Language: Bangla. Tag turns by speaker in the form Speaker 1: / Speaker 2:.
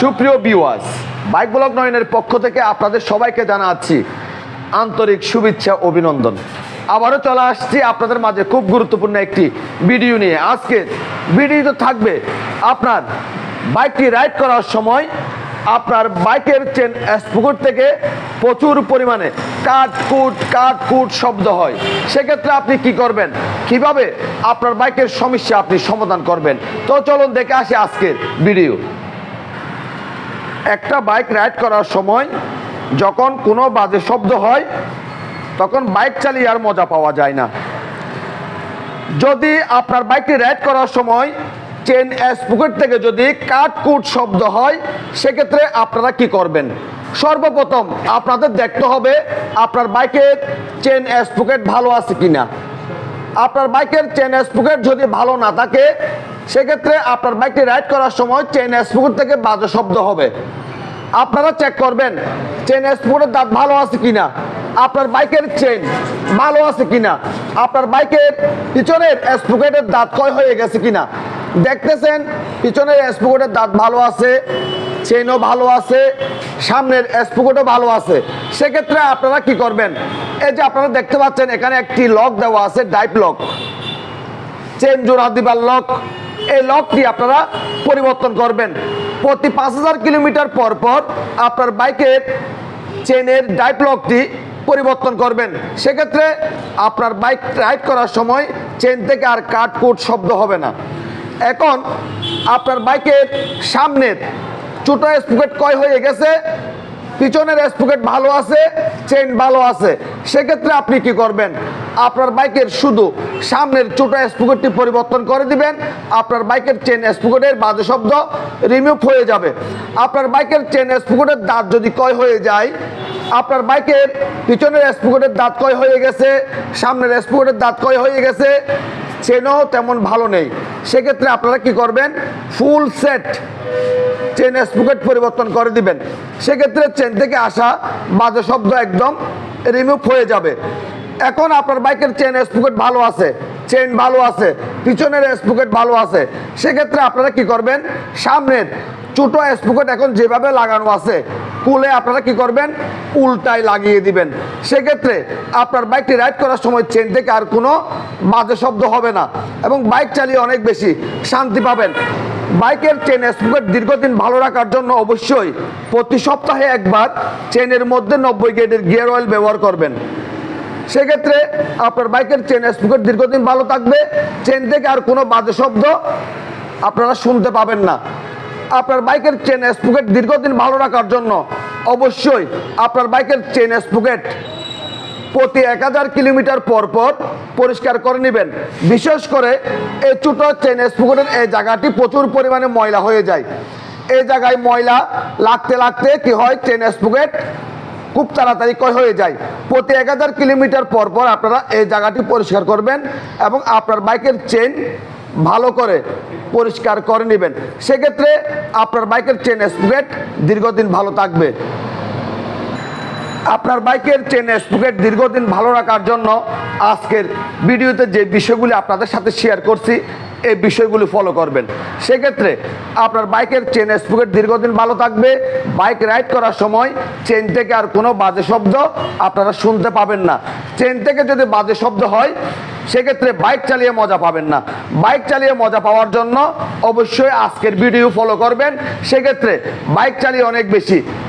Speaker 1: সুপ্রিয় বিওয়াস বাইক ব্লগ নয়নের পক্ষ থেকে আপনাদের সবাইকে জানাচ্ছি আন্তরিক শুভেচ্ছা, অভিনন্দন। আবারও চলে আসছি আপনাদের মাঝে খুব গুরুত্বপূর্ণ একটি ভিডিও নিয়ে। আজকে ভিডিওতে থাকবে আপনার বাইকটি রাইড করার সময় আপনার বাইকের চেন স্পুকুট থেকে প্রচুর পরিমাণে কাট, কুট কাট, কুট শব্দ হয়। সেক্ষেত্রে আপনি কি করবেন? কীভাবে আপনার বাইকের সমস্যা আপনি সমাধান করবেন? তো চলুন দেখে আসি আজকের ভিডিও একটা বাইক রাইড করার সময় যখন কোনো বাজে শব্দ হয়, তখন বাইক চালিয়ে আর মজা পাওয়া যায় না। যদি আপনার বাইকটি রাইড করার সময় চেন স্পুকেট থেকে যদি কাট কুট শব্দ হয়, সেক্ষেত্রে আপনারা কি করবেন? সর্বপ্রথম আপনাদের দেখতে হবে আপনার বাইকের চেন স্পুকেট ভালো আছে কিনা। আপনার বাইকের চেন স্পুকেট যদি ভালো না থাকে, সেক্ষেত্রে আপনার বাইকটি রাইড করার সময় চেন স্পুকেট থেকে বাজে শব্দ হবে। আপনারা চেক করবেন চেন স্পুকেটের দাঁত ভালো আছে কিনা? আপনার বাইকের চেন ভালো আছে কিনা? আপনার বাইকের পিছনের স্পুকেটের দাঁত ক্ষয় হয়ে গেছে কিনা? দেখতেছেন, পিছনের স্পুকেটের দাঁত ভালো আছে চেনও ভালো আছে, সামনের স্পুকেটও ভালো আছে। সেক্ষেত্রে আপনারা কি করবেন? এই যে আপনারা দেখতে পাচ্ছেন, এখানে একটি লক দেওয়া আছে ডাইপ লক চেন জোড়া দিবার লক এই লকটি আপনারা পরিবর্তন করবেন। প্রতি পাঁচ হাজার কিলোমিটার পর পর আপনার বাইকের চেনের ডাইপ লকটি পরিবর্তন করবেন। সেক্ষেত্রে আপনার বাইক রাইড করার সময় চেন থেকে আর কাট কুট শব্দ হবে না। এখন আপনার বাইকের সামনের ছোট স্পুকেট কয় হয়ে গেছে। পিছনের স্পুকেট ভালো আছে চেন ভালো আছে। সেক্ষেত্রে আপনি কি করবেন? আপনার বাইকের শুধু সামনের ছোট স্পুকেটটি পরিবর্তন করে দিবেন। আপনার বাইকের চেন স্পুকেটের বাজে শব্দ রিমুভ হয়ে যাবে। আপনার বাইকের চেন স্পুকেটের দাঁত যদি কয় হয়ে যায়, আপনার বাইকের পিছনের স্পুকেটের দাঁত কয় হয়ে গেছে, সামনের স্পুকেটের দাঁত কয় হয়ে গেছে চেনও তেমন ভালো নেই। সেক্ষেত্রে আপনারা কি করবেন? ফুল সেট চেন স্পুকেট পরিবর্তন করে দিবেন। সেক্ষেত্রে চেন থেকে আসা বাজে শব্দ একদম রিমুভ হয়ে যাবে। এখন আপনার বাইকের চেন স্পুকেট ভালো আছে চেন ভালো আছে, পিছনের স্পুকেট ভালো আছে। সেক্ষেত্রে আপনারা কি করবেন? সামনের ছোট স্পুকেট এখন যেভাবে লাগানো আছে, কুলে আপনারা কি করবেন? উল্টায় লাগিয়ে দিবেন। সেক্ষেত্রে আপনার বাইকটি রাইড করার সময় চেন থেকে আর কোনো বাজে শব্দ হবে না এবং বাইক চালিয়ে অনেক বেশি শান্তি পাবেন। বাইকের চেন স্পুকেট দীর্ঘদিন ভালো রাখার জন্য অবশ্যই প্রতি সপ্তাহে একবার চেনের মধ্যে নব্বই গেটের গিয়ার অয়েল ব্যবহার করবেন। সেক্ষেত্রে আপনার বাইকের চেন স্পুকেট দীর্ঘদিন ভালো থাকবে চেন থেকে আর কোনো বাজে শব্দ আপনারা শুনতে পাবেন না। আপনার বাইকের চেন স্পুকেট দীর্ঘদিন ভালো রাখার জন্য অবশ্যই আপনার বাইকের চেন স্পুকেট প্রতি এক হাজার কিলোমিটার পর পর পরিষ্কার করে নেবেন। বিশেষ করে এই ছোটো চেন স্পুকেটের এই জায়গাটি প্রচুর পরিমাণে ময়লা হয়ে যায়। এই জায়গায় ময়লা লাগতে লাগতে কি হয়, চেন স্পুকেট খুব তাড়াতাড়ি ক্ষয় হয়ে যায়। প্রতি এক হাজার কিলোমিটার পর পর আপনারা এই জায়গাটি পরিষ্কার করবেন এবং আপনার বাইকের চেন ভালো করে পরিষ্কার করে নেবেন। সেক্ষেত্রে আপনার বাইকের চেন স্পুকেট দীর্ঘদিন ভালো থাকবে। আপনার বাইকের চেন স্পুকেট দীর্ঘদিন ভালো রাখার জন্য আজকের ভিডিওতে যে বিষয়গুলি আপনাদের সাথে শেয়ার করছি এই বিষয়গুলি ফলো করবেন। সেক্ষেত্রে আপনার বাইকের চেন স্পুকেট দীর্ঘদিন ভালো থাকবে। বাইক রাইড করার সময় চেন থেকে আর কোনো বাজে শব্দ আপনারা শুনতে পাবেন না। চেন থেকে যদি বাজে শব্দ হয়, সেক্ষেত্রে বাইক চালিয়ে মজা পাবেন না। বাইক চালিয়ে মজা পাওয়ার জন্য অবশ্যই আজকের ভিডিও ফলো করবেন। সেক্ষেত্রে বাইক চালিয়ে অনেক বেশি।